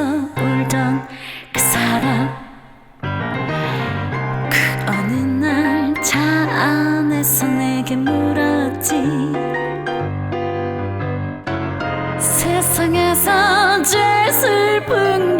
서 울던 그 사람. 그 어느 날 차 안에서 내게 물었지. 세상에서 제일 슬픈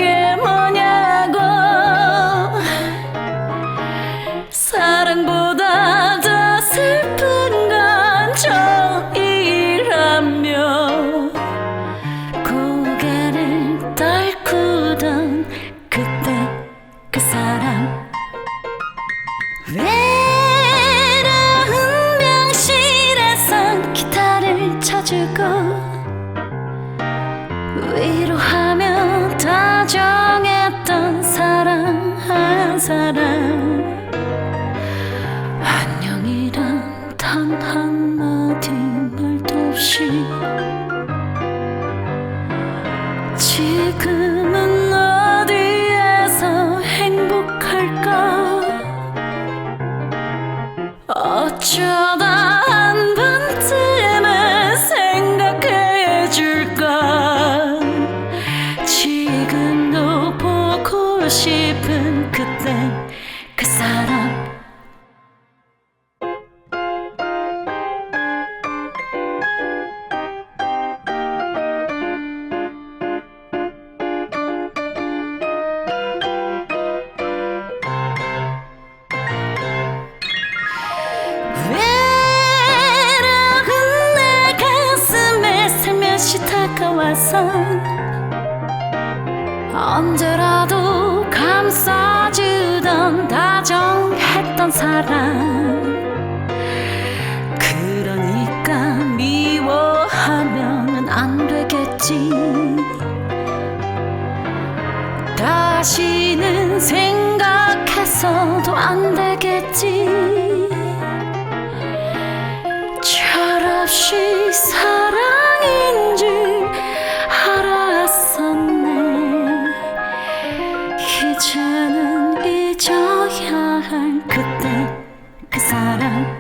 사람. 안녕이란 단 한마디 말도 없이 지금은 어디에서 행복할까? 어쩌다 그때 그 사람. 언제 다정했던 사람. 그러니까 미워하면 안 되겠지. 다시는 생각해서도 안 되겠지. 철없이 사랑 사람